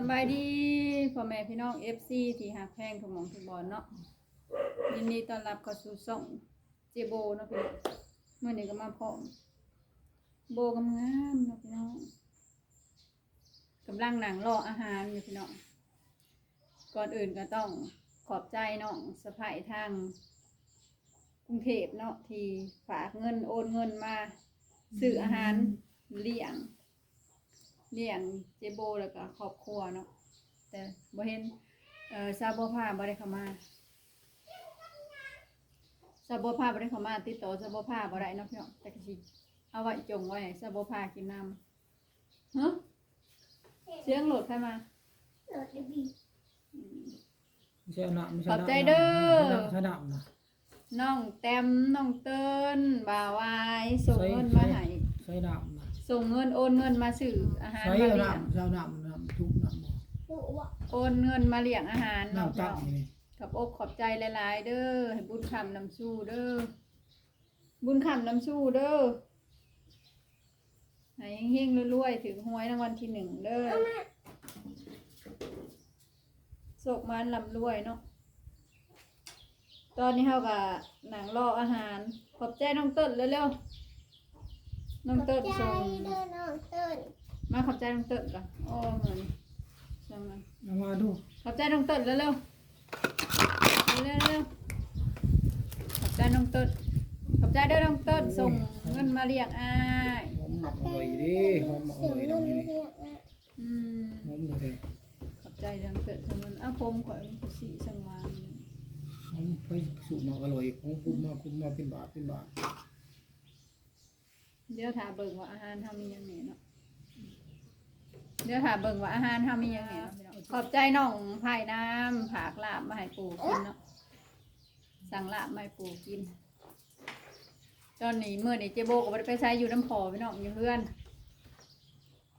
สบายดีพ่อแม่พี่น้อง FC ที่หักแพงทุกหมองทุกบอลเนาะยินดีต้อนรับเข้าสู่ช่องเจโบเนาะพี่น้องเมื่อนี้ก็มาพร้อมโบกำงามเนาะพี่น้องกำลังหนังรออาหารอยู่พี่น้องก่อนอื่นก็ต้องขอบใจน้องสะพายทางกรุงเทพเนาะที่ฝากเงินโอนเงินมาซื้ออาหารเลี้ยง เลี้ยงเจโบแล้วก็ครอบครัวเนาะแต่บ่เห็นเอ่อซาบัวผ้าบ่ได้เข้ามาซาบัวผ้าบ่ได้เข้ามา ติดต่อซาบัวผ้าบ่ได้เนาะพี่น้องแต่ก็สิเอาไว้จงไว้ให้ซาบัวผ้ากินน้ำฮะเสียงโหลดใครมาโหลดได้บีอืมไม่ใช่หนักไม่ใช่ขอบใจเด้อใช่หนักนะน้องแต้มน้องเติ้นบ่าววายส่งเงินมาให้ใช่หนักนะ ส่งเงินโอนเงินมาซื้ออาหารใช่มาหเลี้นัยกงใช่หนักหนักทุกหนักหมดโอ้วะโอนเงินมาเลี้ยงอาหารหนัเนาะกพี่จังน้องนี่กับอกขอบใจหลาย ๆ เด้อให้บุญคำนำสู้เด้อบุญคำนำสู้เด้อให้เฮงๆรวยๆถึงหวยรางวัลที่หนึ่งเด้อโศกมันลำรวยเนาะตอนนี้เฮากับหนังรออาหาร ขอบใจน้องเติ้ลเร็วๆ น้องเติ้ลใจส่งเดินน้องเติ้นมาขอบใจน้องเติ้ลก่อนโอ้เหมือนจังเลยเอามาดูขอบใจน้องเติ้ลเร็วๆเร็วๆเร็วๆขอบใจน้องเติ้ลขอบใจเด้อน้องเติ้ลส่งเงินมาเรียกอ้ายหอมหมักอร่อยดิหอมหมักอเสียงร่อยนุ่ตรงนนี้เรียกนะอืมหอมเลยขอบใจน้องเติ้ลส่งเงินอ้าวผมข่อยมันสีสังวานหอมไปสูตรหมักอร่อยของคุ้มมาคุ้มมาเป็นบาทเป็นบาท เดี๋ยวถาเบิ่งว่าอาหารทำมีหยังไงเนาะเดี๋ยวถาเบิ่งว่าอาหารทำมีหยังไงเนาะพี่น้องขอบใจน้องไผ่น้ำผากลาบมาให้ปู่กินเนาะสั่งลาบมาให้ปู่กิน ตอนนี้เมื่อนี้เจโบก็บ่ได้ไปใช้อยู่น้ำพอพี่น้องอยู่เพื่อน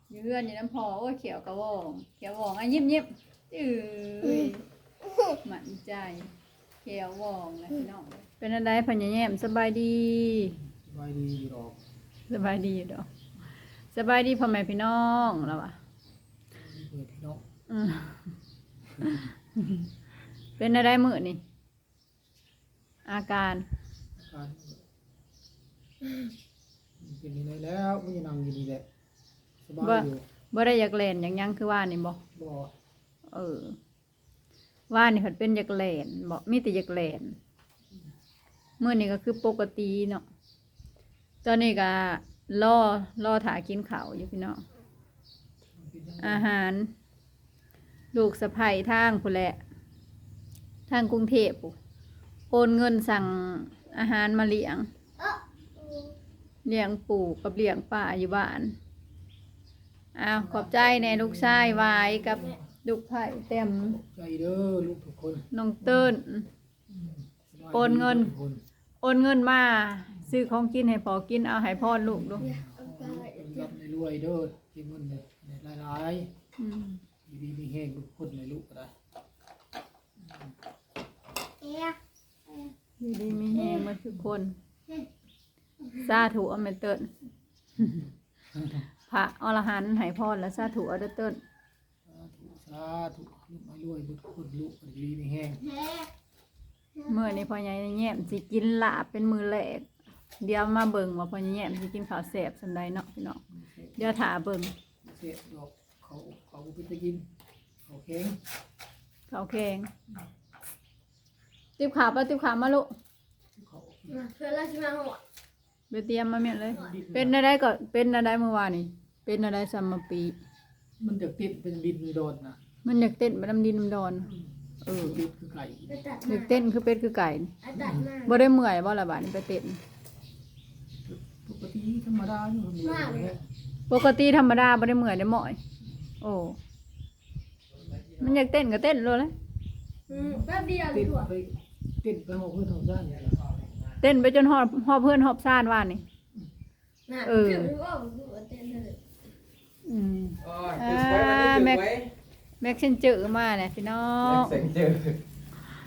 อยู่เพื่อนอยู่น้ำพอโอ้ยเขียวกระวองเขียววองอะยิ้มยิ้มจื้อหมั่นใจ เขียววองนะพี่น้องเป็นอะไรพันยแย้มสบายดีสบายดีหรอก สบายดีอยู่ดอกสบายดีพ่อแม่พี่น้องแล้วอะเปิดพี่น้องอืมเป็นอะไรมือนี่ อาการการเป็นยังไงแล้วไม่ยังนั่งอยู่ดีแหละสบายอยู่บ่ได้อยากเล่นอย่างหยังคือว่านี่บ่บ่เออ ว่านี่ผัดเป็นอยากเล่นบ่มีแต่อยากเล่นเมื่อนี้ก็คือปกติเนาะ ตอนนี้ก็รอรอถากินข้าวอยู่พี่น้องเป็นยังไงอาหาร ลูกสะใภ้ทางผู้นแหละทางกรุงเทพผู้โอนเงินสั่งอาหารมาเลี้ยงเอ้อเลี้ยงปู่กับเลี้ยงป้าอยู่บ้านอ้าวขอบใจแน่ลูกชายวายกับลูกไผ่เต็มใจเด้อลูกทุกคนน้องเติ้นสบายดีโอนเงินทุกคนโอนเงินมา ซื้อของกินให้พอกินเอาให้พ่อลูกดูรับในรวยเด้อกินเงินเนี่ยหลายอืมๆอยู่ดีมีแห้งทุกคนในลูกก็ได้เอ๊ะอยู่ดีมีแหงหมาทุกคนสาธุอเมเติ้ลพระอรหันต์ให้พรและสาธุอเดอเติ้ลสาธุสาธุลูกไม่รวยทุกคนลูกก็ดีมีแห้งเฮ้เมื่อนี้พ่อใหญ่แย้มสิกินลาบเป็นมือแรก เดี๋ยวมาเบิ่งว่าพ่อใหญ่แย้มสิกินข้าวแซ่บสันใดเนาะพี่น้องเดี๋ยวถาเบิ่งเสียดอกเขาเขาไปจะกินเขาแข็งข้าวแกงติบขาวปะติบขาวมาลูกเขามาเพื่อนเราจะมาหัวไปเตรียมมาเมียเลย เป็นอะไรก็เป็นอะไรเมื่อวานนี่เป็นอะไรซัมมปี มันจะติดเป็นดินมีโดนนะมันอยากเต้นมาดำดินดำดอน เออติดคือไก่ไปตัดอยากเต้นคือเป็ดคือไก่นี่เอาตัดมาบ่ได้เมื่อยบ่ละบาดนี่ไปเต้นปกติ ธรรมดาอยู่คนเดียวเนี่ยปกติธรรมดาบ่ได้เมื่อยได้หมอย โอ้ มันอยากเต้นก็เต้นเลยเลยอืมแป๊บเดียวติดถั่วไปติดไปหกเพื่อนของด้านเนี่ยเต้นไปจนฮอดฮอดเพื่อนฮอบซ่านว่านี่ น่ะเออถึงรู้ว่าผมรู้ว่าเต้นเลยอืม อ๋อตึกไว้วันนี้ตึกไว้แม็กเซนเจอร์มาเนี่ยพี่น้อแม็งกเซนเจอร์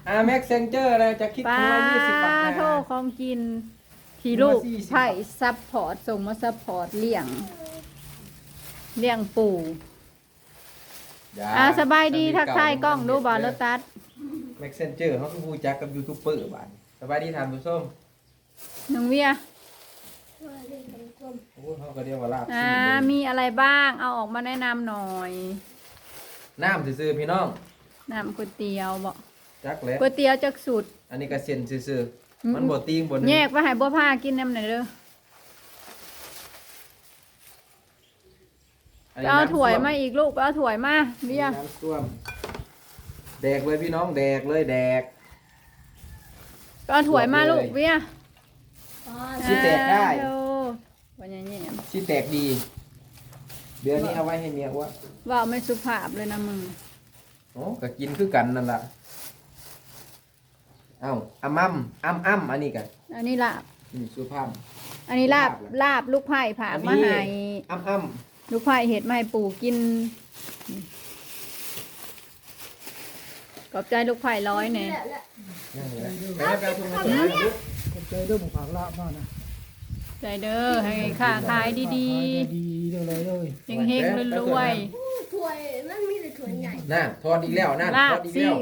อ่าแม็กเซนเจอร์นะจะคิดป้าคนละยี่สิบบาทโทนะ ษของกิน ที่ลูกไผ่ซัพพอร์ตส่งมาซัพพอร์ตเลี้ยง เลี้ยงปู่อย่อ่าสบายดีทักทายกล้องดูบ่รถตัดแม็กเซนเจอร์เขาคือผู้จักกับยูทูบเบอร์บ้านสบายดีทานผู้ส้มน้องเวียว่าเรื่องของกลมโอ้เขาก็เรียกว่าลาบอ่าซีนมีอะไรบ้าง เอาออกมาแนะนำหน่อย น้ำซื่อๆพี่น้องน้ำก๋วยเตี๋ยวบ่จักแหล้วก๋วยเตี๋ยวจักสูตรอันนี้ก็เส้นซื่อๆ มันบ่ตีงบ่นึ่งแยกไปให้บัวผ้ากินน้ำหน่อยเด้ออันไปนี้เอาน้ำถ้วยส้มาอีกลูกไปเอาถ้วยมาเบียร์น้ำส้วม แดกเลยพี่น้องแดกเลยแดกไปเอาถ้วยมาลูกเลยเบียร์อ๋อสิแตกได้อ่าโธ่วันนี้เนี่ยสิแตกดีเดือนนี้เอาไว้ให้เมียอ้ว่าว่าไม่สุภาพเลยนะมึงโอ้ก็กินคือกันนั่นล่ะ เอ้าอ้ำอ้ำอ้ำอ้ำอันนี้กันอันนี้ลาบ อืมสุภาพ อันนี้ลาบลาบลูกไผ่ผากมาให้อ้ำอ้ำลูกไผ่เห็ดมาให้ปู่กินขอบใจลูกไผ่ร้อยเนี่ยแล้วแล้วนั่นแหละไปแล้วไปเอาถุงมาถุงมาลูกขอบใจเด้อหมูผักลาบมากนะใจเด้อให้ค้าขายดีขายดีเด้อเลยเลยๆเฮงๆรวยถ้วยมันมีแต่ถ้วยใหญ่ น่ะทอดอีกแล้วนั่นๆลาทบอดอีกสิแล้ว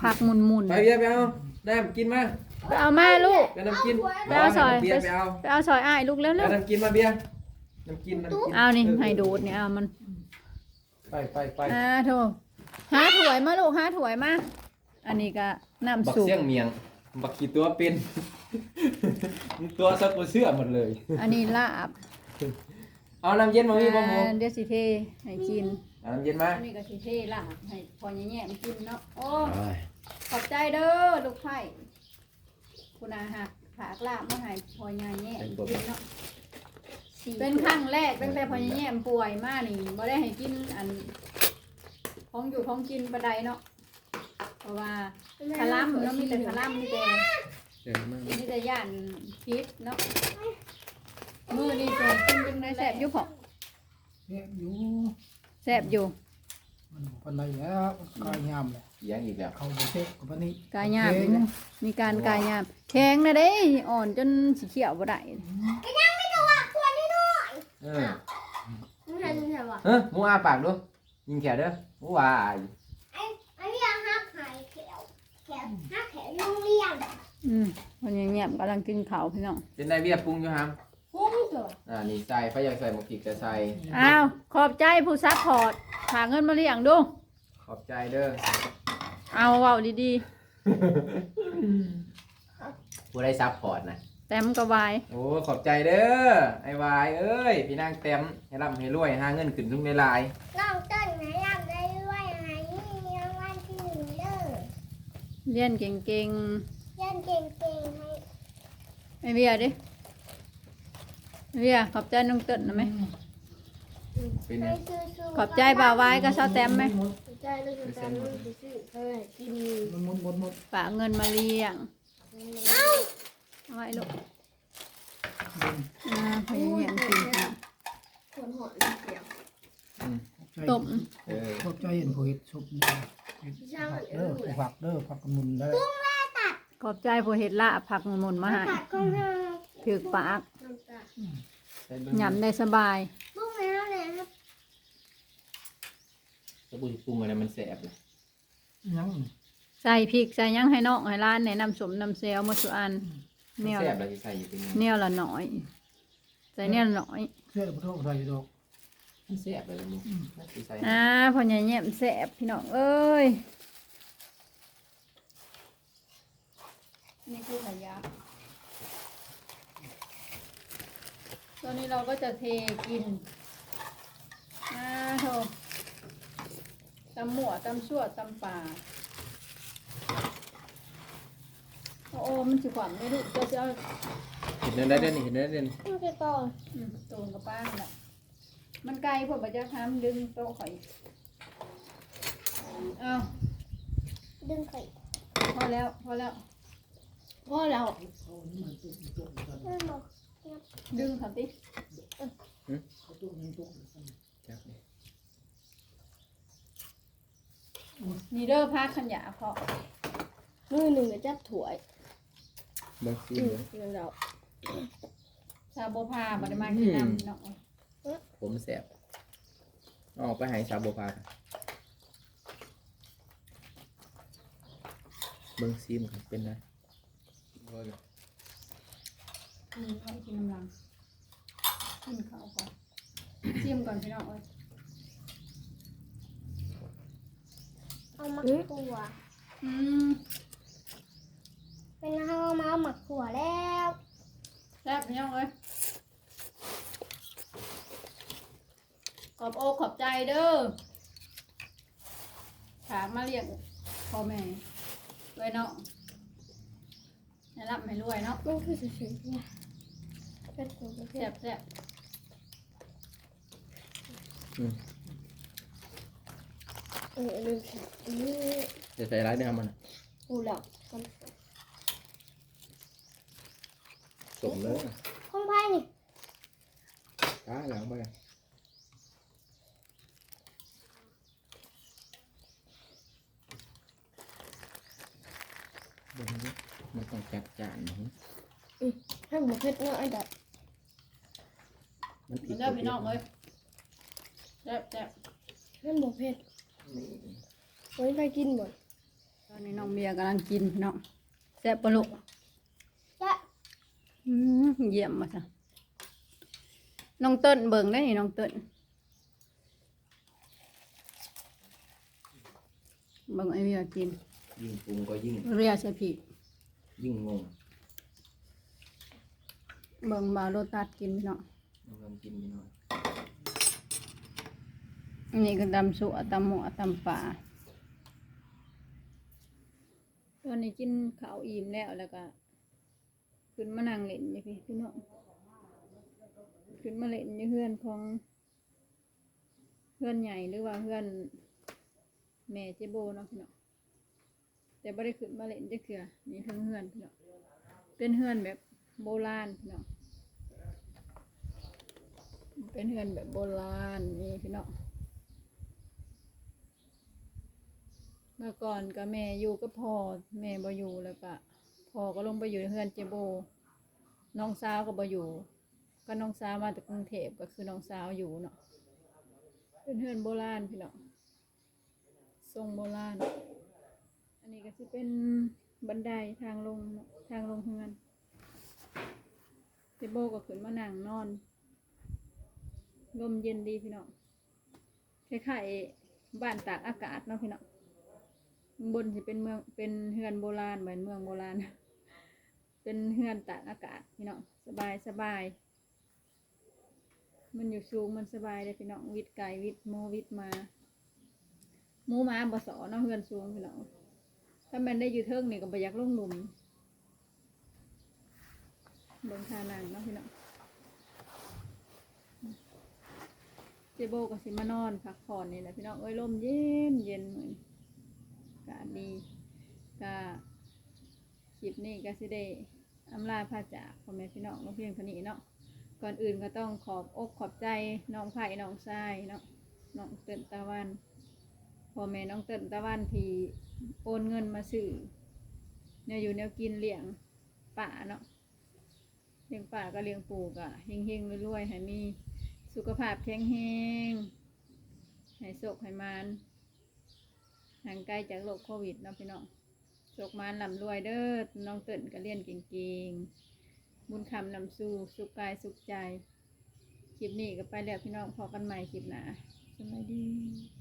ผักหมุนๆไปเบียร์ไปเอาน้ำกินมาไปเอามาลูก ไปน้ำกินไปเอาซอย เบียร์ไปเอาไปเอาซอยอ้ายลูกเร็วไปน้ำกินมาเบียร์น้ำกินน้ำกินๆเอานี่ให้ดูดเนี่ยเอามันไปไปไปอ่าโถหาถ้วยมาลูกหาถ้วยมาอันนี้ก็บัน้ำกซุปเสี่ยงเมียง บักขี่ตัวเป็นมึงตัวสักตัวเสื้อหมดเลย อันนี้ลาบเอาน้ำเย็นมาพี่พ่อหมูอ่าเดี๋ยวสิเทให้กิน เอาน้ำเย็นมาอันนี้ก็สิเทลาบให้พอแย่ๆมันกินเนาะโอ้ขอบใจเด้อลูกไผ่คุณอาหักผากลาบมาให้พอยายแย่กินเนาะเป็นครั้งแรกตั้งแต่พอยายแย่ป่วยมานี่บ่ได้ให้กินอันของอยู่ของกินปะไดเนาะเพราะว่าคาลัมเนาะมีแต่คาลัมมีแต่เดี๋ยวมามีแต่ย่านพิษเนาะมือนี่ส่งกินจังได้แซ่บอยู่พอเนี่ยอยู่ แซ่บอยู่ มันปันไรแล้วกายยามเลยเสียงอีกแล้วเขาไปเช็คกับปันนี้กายยามนี่แหละ มีการกายยามแข็งนะเด้อ่อนจนสีเขียวบ่ได้เออไม่ใช่ไม่ใช่ว่ะเฮ้ยหมูอาปากดูยิงแขวเด้อหมูวายอันนี้หักหายแขวแขวหักแขวโรงเรียนอืมวันนี้เงียบกำลังกินข้าวพี่น้องเป็นได้เบียร์ปรุงอยู่ฮัม พุ่งเลยอ่านี่ใส่ไฟอยากใส่หมกผิกจะใส่อ้าว ขอบใจผู้ซัพพอร์ตฝากเงินมาเลี้ยงดู ขอบใจเด้อเอาเว้าดีผู้ได้ซัพพอร์ตนะๆ แต้มกระวายโอ้ขอบใจเด้อไอ้วายเอ้ยพี่นางเต็มให้ร่ำให้รวยหาเงินขึ้นทุกในลายน้องต้นไหนรับได้ด้วยไหนรางวัลที่หนึ่งเด้อเรียนเก่งเล่นเก่งๆให้ๆไม่เบียร์ดิ เบียร์ขอบใจน้องเติ้นนะไหมเป็นไงให้ซื้อๆขอบใจบ่าววายกับซาวแต้มไหมใจเลยคือการมันซื้อเฮ้ยกินมันมุดมุดมุดฝากเงินมาเลี้ยงเอาไว้ลูกอ่าพยายามกินข้าวคนหอนเสียงต้มเออขอบใจเห็นผู้เห็ดชุบนี่เห็ดผักเด้อผู้ผักเด้อผักกระมุนได้ขอบใจผู้เห็ดละผักหมุนๆมาให้ตัดของเราถือปากน้ำ ตาใส่เบิ่งหยำได้สบายลูกแล้วเลยครับแล้วกูสิปรุงอะไรมันแสบเลยยังใส่พริกใส่หยังให้น้องให้ร้านแนะนำสมนำเซลมาสุอันมันแนวแสละบเลยที่ใส่อยู่เป็นไงแนวละน้อย ใส่แนวละน้อยเสื้อผู้ทใส่ดอกมันแสบเลยมึงที่ใส่อ่าพอใหญ่แย้มแสบพี่น้องเอ้ยนี่คือขยะ ตอนนี้เราก็จะเทกินอ่าโถตำหมั่วตำชั่วตำป่าโอ้โอ้มันสิขวัญไม่รู้จะจะเอาเห็นได้เด่นนี่เห็นได้เด่นต้องไปก่อนอืมตูนกับป้าแหละมันไกลพวกบัจจะทำดึงโต๊ะข่อยเอาดึงไข่พอแล้ว พอแล้วพ่อเราแม่บอกดึ งค่ะติจับนี่นี่เด้อผ้าขยะเพาะมือหนึ่งจะจับถวยเบิ่งสิอืมเบิ่งเงินเราชาโบพาบัไดมากินน้ำเนาะผมแสบออกไปใหายสาวบัวพากันเบิ้งซีมครับเป็นไงอื มเอากินน้ำลังกินข้าวก่อนเจียมก่อนพี่น้องเอ้ยเอาหมักขัวอืมเป็นเอามาเอาหมักถั่วแล้วแซ่บพี่น้องเอ้ยขอบอกขอบใจเด้อถามมาเรียกพ่อแม่ด้วยเนาะให้รับให้รวยเนาะ มันคือสุดๆเนี่ย เป็นถั่วเป็นแซ่บแซ่บเออลืมใส่อันนี้จะใส่ร้ายได้ทำมันน่ะกูหลอกมันสมเลยห้องไพ่นี่ตาหลังไปเบิ่งดิมันต้องจัดจานนะ ให้หมูเผ็ดเนาะไอ้ดัด มันผิดเด้อพี่น้องเอ้ยแซ่บแซ่บให้หมูเผ็ดนี่ไว้ไปกินหมดตอนนี้น้องเบียร์กำลังกินพี่น้องแซ่บปะลูกจะอืมเยี่ยมมาจ้ะน้องเติ้นเบิ่งได้นี่น้องเติ้นเบิ่งไอเบียร์กิน ยิ่งปรุงก็ยิ่ง เรียใส่ผิดยิ่งงง เบิ่งบาวโรตัดกินพี่น้อง ลองกินนิดหน่อยอันนี้ก็ตำสัวตำหมูตำป่าตอนนี้กินข้าวอิ่มแล้วแล้วก็ขึ้นมานั่งเล่นอยู่พี่พี่น้องขึ้นมาเล่นอยู่เพื่อนของเพื่อนใหญ่หรือว่าเพื่อนแม่เจโบเนาะพี่น้องแต่ไม่ได้ขึ้นมาเล่นจะเคือนี่เพื่อนเพื่อนพี่น้องเป็นเพื่อนแบบโบราณพี่น้อง เป็นเพื่อนแบบโบราณนี่พี่น้องเมื่อก่อนก็แม่อยู่ก็พอแม่บ่อยู่แล้วก็พอก็ลงไปอยู่เฮือนเจโบ น้องสาวก็บ่อยู่ ก็น้องสาวมาจากกรุงเทพก็คือน้องสาวอยู่เนาะเป็นเฮือนโบราณพี่น้องทรงโบราณ อันนี้ก็สิเป็นบันไดทางลงทางลงเฮือนเจโบก็ขึ้นมานั่งนอน ลมเย็นดีพี่น้องคล้ายๆบ้านตากอากาศเนาะพี่น้องข้างบนจะเป็นเมืองเป็นเฮือนโบราณเหมือนเมืองโบราณ เป็นเฮือนตากอากาศพี่น้องสบายสบาย มันอยู่สูงมันสบายเลยพี่น้องวิทย์ไก่วิทย์โมวิทย์มาหมูมาบสอเนาะเฮือนสูงพี่น้องถ้ามันได้อยู่เทิงนี่ก็ไปอยากลงหลุมเบิ่งทานังเนาะพี่น้อง จโบก็สิมานอนพักผ่อนนี่แหละพี่น้องเอ้ยลมเย็นเย็นเหมือนก็ดีก็คลิปนี้ก็สิได้อำลาพาจากพ่อแม่พี่น้องน้องเพียงเท่านี้เนาะก่อนอื่นก็ต้องขอบอกขอบใจน้องไผ่น้องทรายเนาะน้องเตินตะวันพ่อแม่น้องเตินตะวันที่โอนเงินมาซื้อเนี่ยอยู่แนวกินเลี้ยงป่าเนาะเลี้ยงป่าก็เลี้ยงปูก็เฮงเฮงๆรวยๆให้มี สุขภาพแข็งแรงให้โศกให้มานห่างไกลจากโรคโควิดเนาะพี่น้องโศกมานลำรวยเด้อ น้องเติ่นก็เรียนเก่งๆ บุญคำนำสู่สุขกายสุขใจ คลิปนี้ก็ไปแล้วพี่น้องพอกันใหม่คลิปหน้าสวัสดี